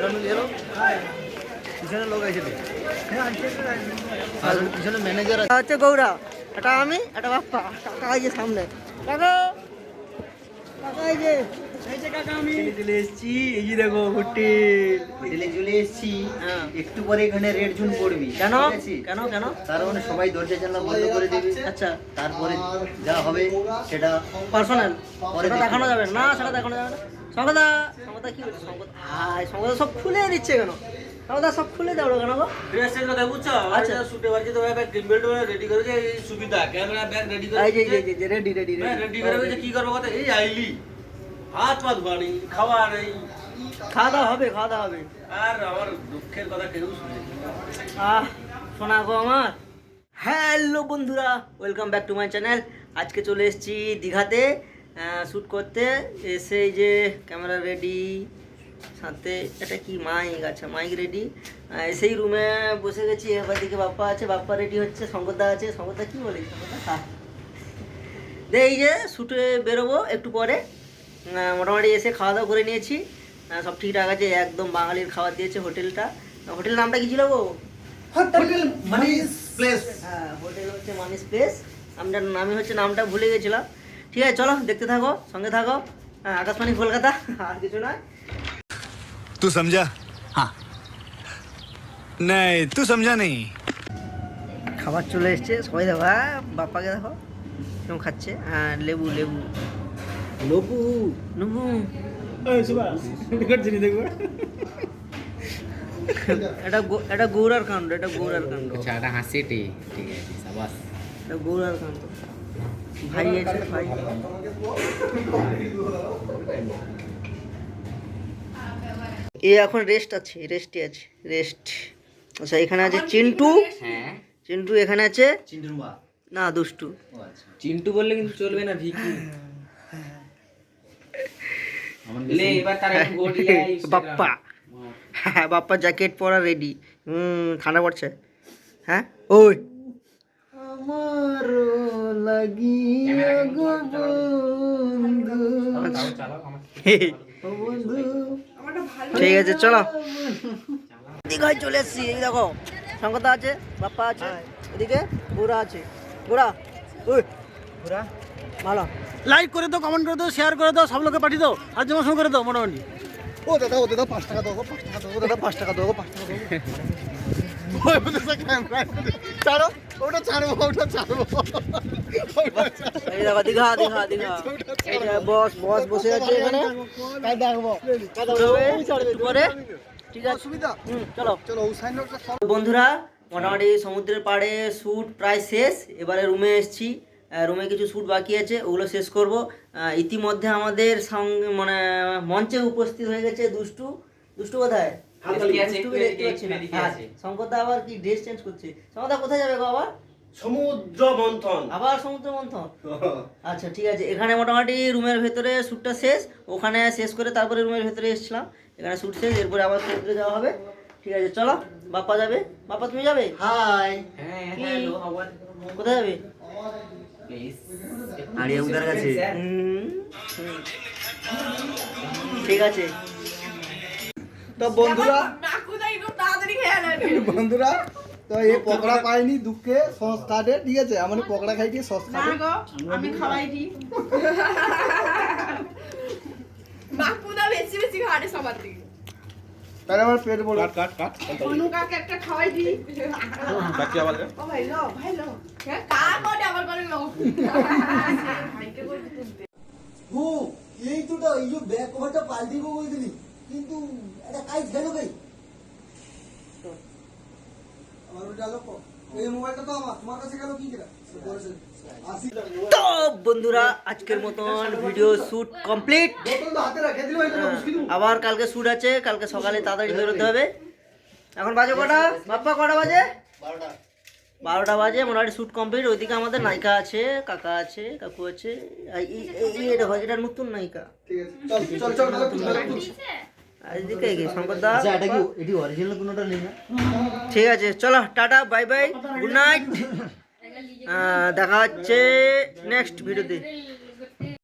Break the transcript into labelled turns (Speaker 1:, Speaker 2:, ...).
Speaker 1: কারণ এলো পিছনে লোক আছে পিছনে ম্যানেজার আছে।
Speaker 2: হচ্ছে গৌরা। এটা আমি এটা বাপ্পা। কাকা এই যে সামনে। কাকা! কাকা এই যে হ্যাঁ।
Speaker 1: একটু পরে এখানে রেড জোন পড়বি।
Speaker 2: কেন? কেন কেন?
Speaker 1: তার মানে সবাই দরজা জানলা বন্ধ করে দেবে।
Speaker 2: আচ্ছা।
Speaker 1: তারপরে যা হবে সেটা
Speaker 2: পার্সোনাল
Speaker 1: পরে
Speaker 2: দেখানো যাবে না সেটা দেখানো যাবে না। সঙ্গদা সঙ্গদা কি বলছে? সঙ্গদা আয় সঙ্গদা সব খুলে দিচ্ছে কেন? সঙ্গদা সব খুলে দাও কেন গো?
Speaker 3: ড্রেসের কথা বুঝছ?
Speaker 2: আচ্ছা।
Speaker 3: শুটে তো ব্যাগ বেল্ট রেডি করেছে এই সুবিধা। ক্যামেরা ব্যাগ রেডি করে
Speaker 2: এই যে যে রেডি রেডি
Speaker 3: রেডি করে বলছে কি করব কথা? এই আইলি। হাত পাত বাড়ি খাওয়া নেই
Speaker 2: খাওয়া দাওয়া হবে খাওয়া দাওয়া হবে।
Speaker 3: আর আমার দুঃখের কথা কেউ শুনে
Speaker 2: আহ শোনা গো আমার। হ্যালো বন্ধুরা welcome back to my channel আজকে চলে এসেছি দীঘাতে। শ্যুট করতে এসে যে ক্যামেরা রেডি সাথে এটা কি মাইক আচ্ছা মাইক রেডি সেই রুমে বসে গেছি এবার দিকে বাপ্পা আছে বাপ্পা রেডি হচ্ছে শঙ্করদা আছে। শঙ্করদা কি বলে? শঙ্করদা দে এই যে শ্যুটে বেরোবো একটু পরে। মোটামুটি এসে খাওয়া দাওয়া করে নিয়েছি। সব ঠিকঠাক আছে একদম বাঙালির খাবার দিয়েছে হোটেলটা। হোটেল নামটা কি ছিল গো?
Speaker 1: Hotel Mani's place.
Speaker 2: হ্যাঁ হোটেল হচ্ছে মানিস প্লেস। আমরা নামে হচ্ছে নামটা ভুলে গেছিলাম। ঠিক আছে চলো দেখতে থাকো সঙ্গে থাকো। হ্যাঁ, আকাশবাণী কলকাতা আর কিছু নয়।
Speaker 4: তুই সমঝা হ্যাঁ নাই তুই সমঝা নেই
Speaker 2: খাবার চলে এসছে সবাই দেখো হ্যাঁ, বাপ্পাকে দেখো কেমন খাচ্ছে হ্যাঁ লেবু লেবু। লবু। নবু এটা গৌরার কাণ্ড এটা গৌরার কাণ্ড।
Speaker 5: আচ্ছা এটা হাসিটি ঠিক আছে
Speaker 2: গৌরার কাণ্ড। ভাই। এ এখন রেস্ট আছে রেস্টে আছে রেস্ট আচ্ছা এখানে আছে চিন্টু।
Speaker 5: হ্যাঁ।
Speaker 2: চিন্টু এখানে আছে? না দুষ্টু।
Speaker 1: আচ্ছা।
Speaker 5: চিন্টু বললে কিন্তু চলবে না ভিকি। গোটি
Speaker 2: বাপ্পা। হ্যাঁ বাপ্পা জ্যাকেট পরা রেডি হুম ঠান্ডা পড়ছে। হ্যাঁ? ওই।
Speaker 1: আমার লাগিয়া গো বন্ধু
Speaker 2: ঠিক আছে চলো। দীঘায় চলে এসছি এই দেখো শঙ্করদা আছে বাপ্পা আছে এদিকে বুড়া আছে। বুড়া ওই
Speaker 1: পুরা
Speaker 2: ভালো।
Speaker 6: লাইক করে দাও কমেন্ট করে দাও শেয়ার করে দাও সব লোকে পাঠিয়ে দাও আর যেমন করে দাও মোটামুটি।
Speaker 1: ও দাদা ও দাদা পাঁচ টাকা দেবো পাঁচ টাকা দেবো দাদা পাঁচ টাকা দেবো পাঁচ টাকা দেবো ছাড়ো ওটা ছাড়বো ওটা ছাড়বো
Speaker 2: এই দেখো দীঘা দীঘা দীঘা। বস বস বসে আছে এখানে।
Speaker 1: কাই দেখব।
Speaker 2: পরে ঠিক আছে।
Speaker 1: সুবিধা
Speaker 2: চলো।
Speaker 1: চলো ও সাইন
Speaker 2: তো বন্ধুরা মোটামুটি সমুদ্রের পাড়ে শ্যুট প্রায় শেষ। এবারে রুমে এসেছি। রুমে কিছু শ্যুট বাকি আছে ওগুলো শেষ করব। ইতিমধ্যে আমাদের সঙ্গে মানে মঞ্চে উপস্থিত হয়ে গেছে দুষ্টু। দুষ্টু কোথায়? হ্যাঁ। শঙ্করদা আবার কি ড্রেস চেঞ্জ করছে? শঙ্করদা কোথায় যাবে গো আবার?
Speaker 3: সমুদ্র মন্থন।
Speaker 2: আবার সমুদ্র মন্থন? আচ্ছা ঠিক আছে। এখানে মোটামুটি রুমের ভেতরে শ্যুটটা শেষ। ওখানে শেষ করে তারপরে রুমের ভেতরে এসেছিলাম। এখানে শ্যুট শেষ এরপরে আবার সমুদ্রে যাওয়া হবে। ঠিক আছে চলো বাপ্পা যাবে। বাপ্পা তুমি যাবে?
Speaker 1: হাই
Speaker 5: হ্যাঁ হাওয়ার
Speaker 2: কোথায় যাবে। ঠিক আছে।
Speaker 1: তো বন্ধুরা বন্ধুরা তো এই পকোড়া পাইনি দুঃখে সস কাটে ঠিক আছে? আমার পকোড়া খাইছি সস কাটে
Speaker 7: আমি খাওয়াইনি মাকুদা বেশি বেশি খাটে সবার থেকে
Speaker 1: তাহলে আমার পেট বড় কাট কাট
Speaker 7: অনু কাকে একটা খাওয়াইনি
Speaker 3: বাকি আবার
Speaker 7: ও ভাই লো ভাই লো। হ্যাঁ কার আবার করে লো? ভাইকে বলতে
Speaker 1: হু এই তো এই যে ব্যাক কভারটা পাল্টি করে দিলি। কিন্তু এটা কাজ আমার ওটা আলো তো আমার তোমার কাছে গেল কি করে? আসি।
Speaker 2: তো বন্ধুরা আজকের মতন ভিডিও শুট কমপ্লিট আবার কালকে শুট আছে কালকে সকালে তাড়াতাড়ি বেরোতে হবে। এখন বাজে কটা? বাপ্পা কটা বাজে?
Speaker 1: বারোটা।
Speaker 2: বাজে মোটামুটি শুট কমপ্লিট ওইদিকে আমাদের নায়িকা আছে কাকা আছে কাকু আছে। এটা নতুন নায়িকা। এদিকে
Speaker 1: আচ্ছা এটা কি এটি অরিজিনাল কোনোটা নেই না?
Speaker 2: ঠিক আছে চলো tata bye bye good night. দেখা হচ্ছে নেক্সট ভিডিওতে